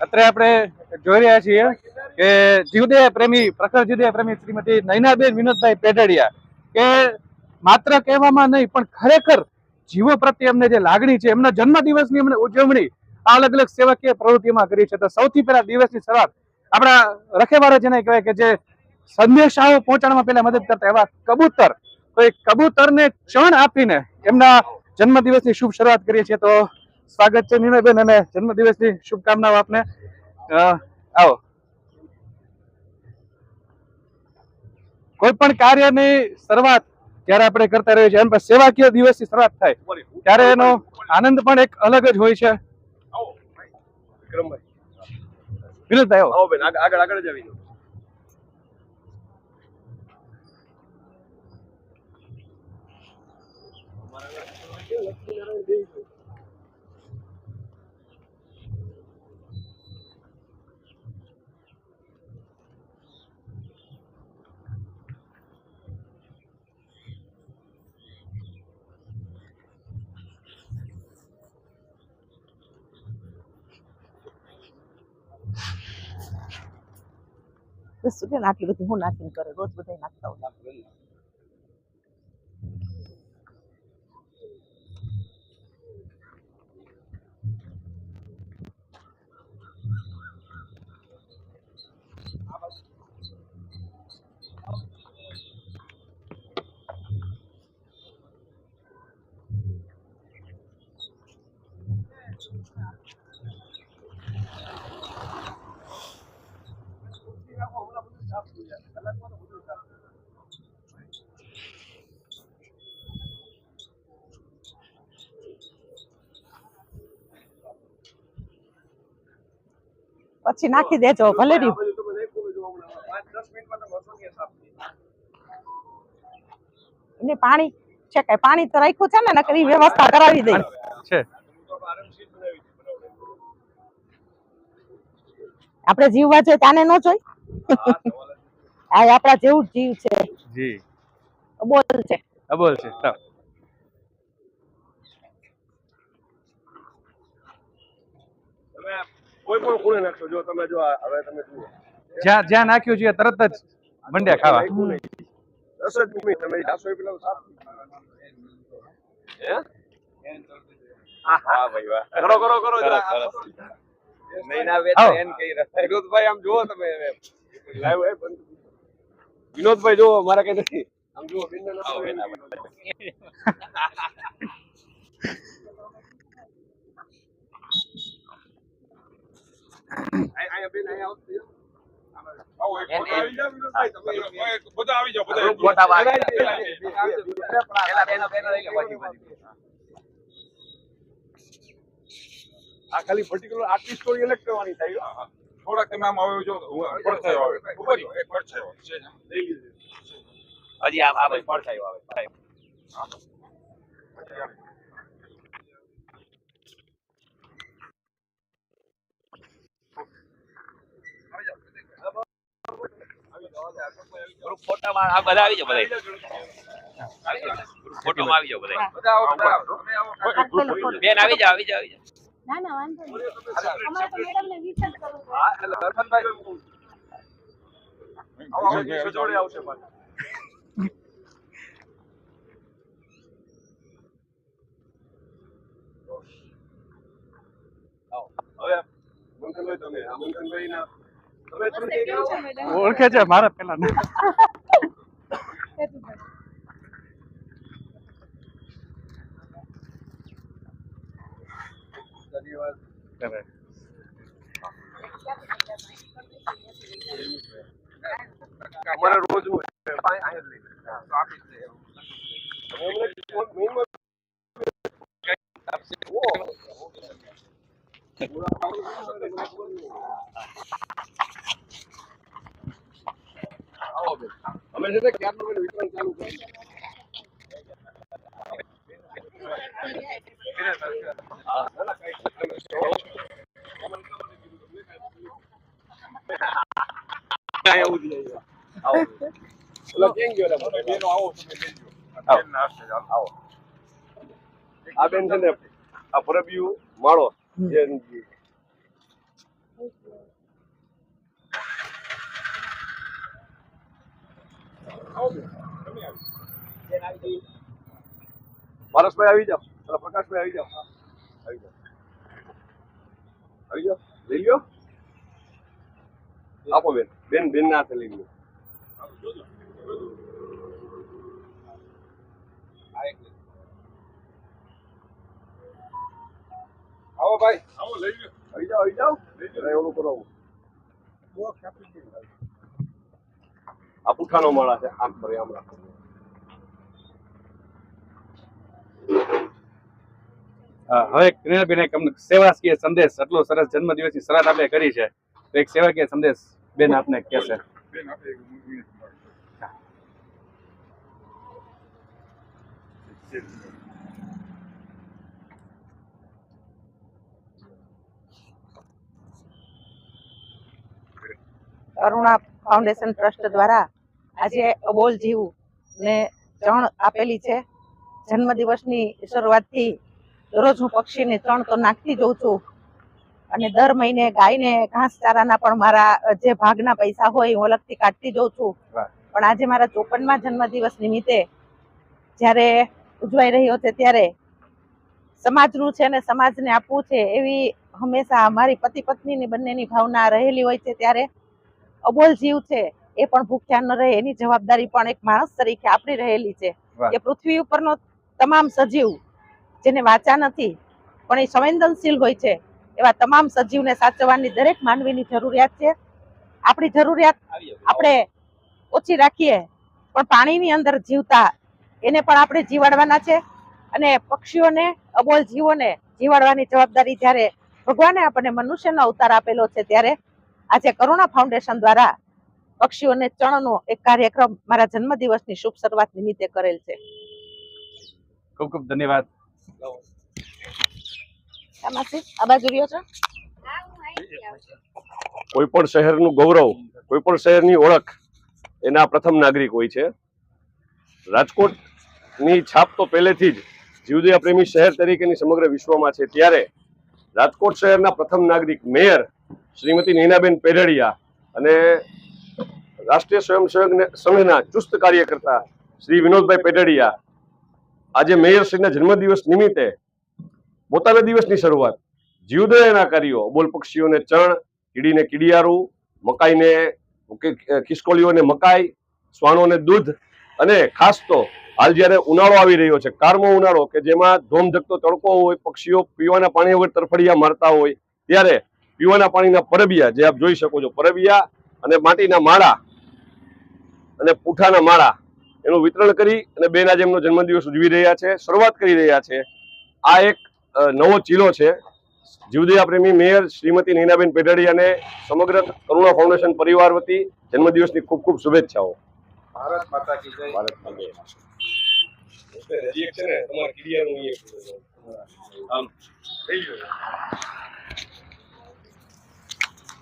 અત્યારે આપણે જોઈ રહ્યા છીએ કે જીવદયા પ્રેમી પ્રખર જીવદયા પ્રેમી શ્રીમતી નૈનાબેન વિનોદભાઈ પેઢડિયા કે માત્ર કહેવામાં નહીં પણ ખરેખર જીવો પ્રત્યે એમને જે લાગણી છે એમના જન્મદિવસની એમને ઉજવણી આ અલગ અલગ સેવાકીય પ્રવૃત્તિમાં કરી છે. તો સૌથી પહેલા દિવસની શરૂઆત આપણા રખેવાળા જેને કહેવાય કે જે સંદેશાઓ પહોંચાડવામાં પહેલા મદદ કરતા એવા કબૂતર. તો એ કબૂતરને ક્ષણ આપીને એમના જન્મદિવસની શુભ શરૂઆત કરીએ છીએ. તો સ્વાગત છે નીનાબેન અને જન્મદિવસની શુભકામનાઓ આપને. આવો. કોઈ પણ કાર્યની શરૂઆત જ્યારે આપણે કરતા રહીએ છીએ એમ પણ સેવાકીય દિવસની શરૂઆત થાય ત્યારે એનો આનંદ પણ એક અલગ જ હોય છે. વિનોદભાઈ આવો. આવો બેન આગળ આગળ આગળ જ આવી શું કે આટલી બધી હું નાખીને કરે? રોજ બધા નાખતા હોય. પછી નાખી દેજો ભલે પાણી છે કે પાણી તો રાખ્યું છે ને નકરી વ્યવસ્થા કરાવી દઈ છે. આપણે જીવવા જોઈએ તાને ન જોઈ. આ આપણા જેવું જ જીવ છે. જી. બોલ છે. અબોલ છે ચાલો. તમે કોઈ પણ ખૂણે નાખશો. જો તમે જો હવે તમે જુઓ. જ્યાં જ્યાં નાખ્યું છે તરત જ મંડ્યા ખાવા. દસ જ મિનિટ તમે જાશો પેલા સાફ હા? ભાઈ વાહ. કરો કરો કરો. વિનોદભાઈ આમ જુઓ તમે લાઈવ વિનોદભાઈ જુઓ મારા કઈ નથી. આમ જુઓ બિનને ના આય- આયા બેન, આયા આવો. આવો, એક ફોટો આવી જાઓ, વિનોદભાઈ, તમે બધા આવી જાઓ બધા આ ખાલી પર્ટિક્યુલર આટલી સ્ટોરી અલગ કરવાની થાય થોડાક તમે આમ આવ્યો જો પડછાયો આવે ઉપર એક પડછાયો છે હજી આ આ ભાઈ પડછાયો આવે ગ્રુપ ફોટામાં આ બધા આવી જાઓ બધા. જાઓ. ગ્રુપ આવી જાવ બધા. બેન આવી જાવ આવી જાવ આવી જાઓ. ના ના વાંધો નહીં. અમારે તો મેડમ ને વિચાર કરવું હા, એટલે હરમનભાઈ આવશે પાછા. હવે મંથનભાઈ તમે આ મંથનભાઈના તમે ઓળખે છે મારા પેલા ધન્યવાદ અમારે રોજનું છે. આ- આ જ લઈ લે. હા, તો આપી જ દે એમ. તમે અમને ફોન મેઇનમાં આવો બેન. અમે છે વિતરણ ચાલુ જ નહીં. આવો. ઓલા કેમ ગયો? બેનો આવો તમે આવો. આવો આ બેન છે ને આ પરબિયું માળો જે પારસભાઈ આવી જાઓ. પેલા પ્રકાશભાઈ આવી જાઓ. આવી જાઓ. આવી જાઓ. લઈ લ્યો. આપો બેન. બેન બેન ના હાથે લઈ લ્યો. આવો ભાઈ. આવો લઈ જાઓ આવી જાઓ આવી જાઓ. ઓલું કરો આ પૂઠાનો માળા છે આમ ફરી આમ રાખો. હવે કિરણબેન એક અમને સેવાકીય સંદેશ એટલો સરસ જન્મદિવસની શરત આપણે કરી છે. તો એક સેવાકીય સંદેશ બેન આપને કહેશે બેન આપણે એક મિનિટ મળો. ફાઉન્ડેશન ટ્રસ્ટ દ્વારા આજે અબોલ જીવ ને ત્રણ આપેલી છે. જન્મદિવસની શરૂઆતથી દરરોજ હું પક્ષીને ત્રણ તો નાખતી જઉં છું. અને દર મહિને ગાયને ઘાસચારાના પણ મારા જે ભાગના પૈસા હોય હું અલગથી કાઢતી જઉં છું. પણ આજે મારા ચોપનમાં જન્મદિવસ નિમિત્તે જ્યારે ઉજવાઈ રહ્યો છે ત્યારે સમાજનું છે ને સમાજને આપવું છે એવી હંમેશા મારી પતિ પત્નીની બંનેની ભાવના રહેલી હોય છે ત્યારે અબોલ જીવ છે. એ પણ ભૂખ્યા ન રહે એની જવાબદારી પણ એક માણસ તરીકે આપણી રહેલી છે. કે પૃથ્વી ઉપરનો તમામ સજીવ જેને વાચા નથી પણ એ સંવેદનશીલ હોય છે એવા તમામ સજીવને સાચવવાની દરેક માનવીની જરૂરિયાત છે. આપણી જરૂરિયાત આપણે ઓછી રાખીએ પણ પાણીની અંદર જીવતા એને પણ આપણે જીવાડવાના છે. અને પક્ષીઓને અબોલ જીવોને જીવાડવાની જવાબદારી જ્યારે ભગવાને આપણને મનુષ્યનો અવતાર આપેલો છે ત્યારે આજે કરુણા ફાઉન્ડેશન દ્વારા પક્ષીઓને ચણનો એક કાર્યક્રમ મારા જન્મદિવસની શુભ શરૂઆત નિમિત્તે કરેલ છે. ખૂબ ખૂબ ધન્યવાદ. આ બાજુ રહ્યો છો? હા હું આવી જાઉં કોઈ પણ શહેરનું ગૌરવ કોઈ પણ શહેરની ઓળખ એના પ્રથમ નાગરિક હોય છે. રાજકોટની છાપ તો પહેલેથી જ જીવદયા પ્રેમી શહેર તરીકેની સમગ્ર વિશ્વમાં છે. ત્યારે રાજકોટ શહેરના પ્રથમ નાગરિક મેયર શ્રીમતી નૈનાબેન પેઢડિયા અને રાષ્ટ્રીય સ્વયંસેવક સંઘના ચુસ્ત કાર્યકર્તા શ્રી વિનોદભાઈ પેટડિયા આજે મેયરશ્રીના જન્મદિવસ નિમિત્તે પોતાના દિવસની શરૂઆત. જીવદયના કાર્યો, અબોલ પક્ષીઓને ચણ કીડીને કીડિયારું, મકાઈને ખિસકોલીઓને મકાઈ, શ્વાનોને દૂધ અને ખાસ તો હાલ જ્યારે ઉનાળો આવી રહ્યો છે, કારમો ઉનાળો કે જેમાં ધોમધકતો તડકો હોય, પક્ષીઓ પીવાના પાણી વગર તરફડિયા મારતા હોય, ત્યારે પીવાના પાણીના પરબિયા જે આપ જોઈ શકો છો, પરબિયા અને માટીના માળા અને પૂઠાના માળા એનું વિતરણ કરી અને બેન આજે એમનો જન્મદિવસ ઉજવી રહ્યા છે શરૂઆત કરી રહ્યા છે. આ એક નવો ચીલો છે. જીવદયા પ્રેમી મેયર શ્રીમતી નીનાબેન પેઢડી અને સમગ્ર કરુણા ફાઉન્ડેશન પરિવાર વતી જન્મદિવસની ખૂબ ખૂબ શુભેચ્છાઓ. ભારત માતા કી જય. ભારત માતા.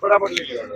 ફટાફટ લઈ લેવાનો.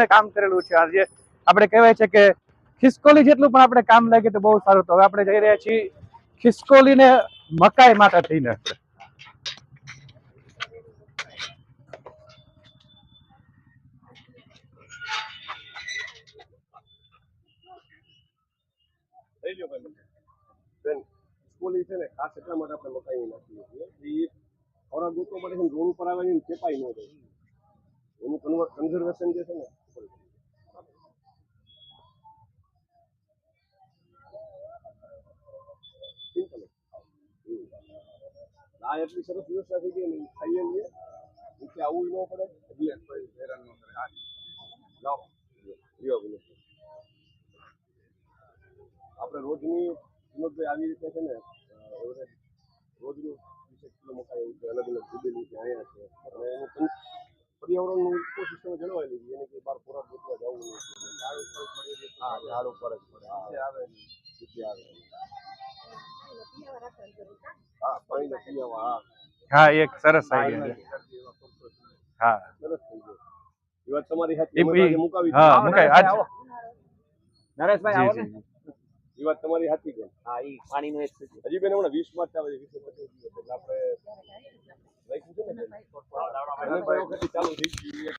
એમણે કામ કરેલું છે. આજે આપણે કહેવાય છે કે ખિસકોલી જેટલું પણ આપણે કામ લાગે તો બહુ સારું. તો હવે આપણે જઈ રહ્યા છીએ ખિસકોલીને મકાઈ માટે થઈને. થઈ ગયો ભાઈ બેન સ્કૂલી છે ને ખાસ એટલા માટે આપણે મકાઈ નાખીએ છીએ. એ ખોરાક ગોતવા માટે રોડ ઉપર આવે છે ચેપાઈ ન જાય. એનું કન્ઝર્વેશન જે છે ને આ એટલી સરસ વ્યવસ્થા થઈ ગઈ ખાઈએ લઈએ એટલે આવું ન પડે. એટલે કોઈ હેરાન ન કરે. હા. લાવો. લ્યો બોલો આપણે રોજની વિનોદભાઈ આવી રીતે છે ને રોજનું વીસેક કિલો મકાઈ એવું છે અલગ અલગ જુદેલી છે અહીંયા છે અને એનું પર્યાવરણનું ઇકોસિસ્ટમ જળવાયેલી છે એને કે બહાર ખોરાક ગોતવા જવું નહીં હા ઝાડ ઉપર જ પડે. આવે. આવે. હા એક સરસ આઈડિયા હા. એ વાત તમારી હાથી મુકાવી હા મુકાઈ આજ નરેશભાઈ આવો ને. એ વાત તમારી હાથી બેન હા ઈ પાણીનું એક છે. હજી બેન હમણાં 20 માર્ચ આવે છે વીસ પચીસ દિવસ એટલે આપણે રાખ્યું છે ને ભાઈ. ચાલુ થઈ ગયું.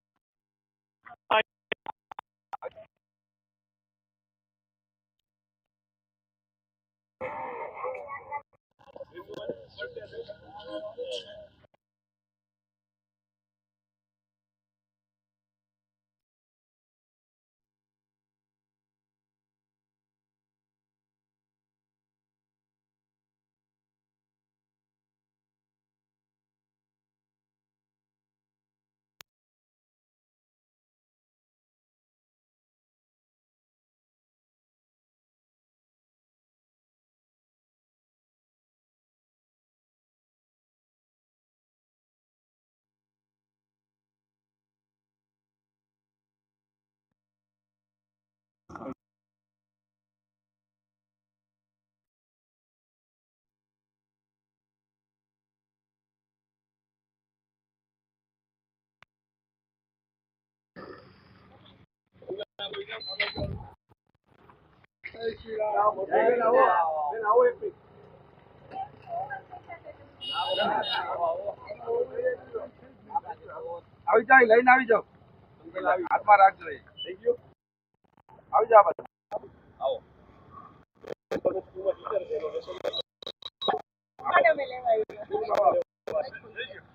આવી જાય લઈને આવી જાઓ. હાથમાં રાખજો થઈ ગયું? આવી જાઓ બધા.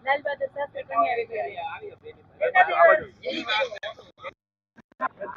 લાલ બહાદુર શાસ્ત્રી કન્યા આવી આ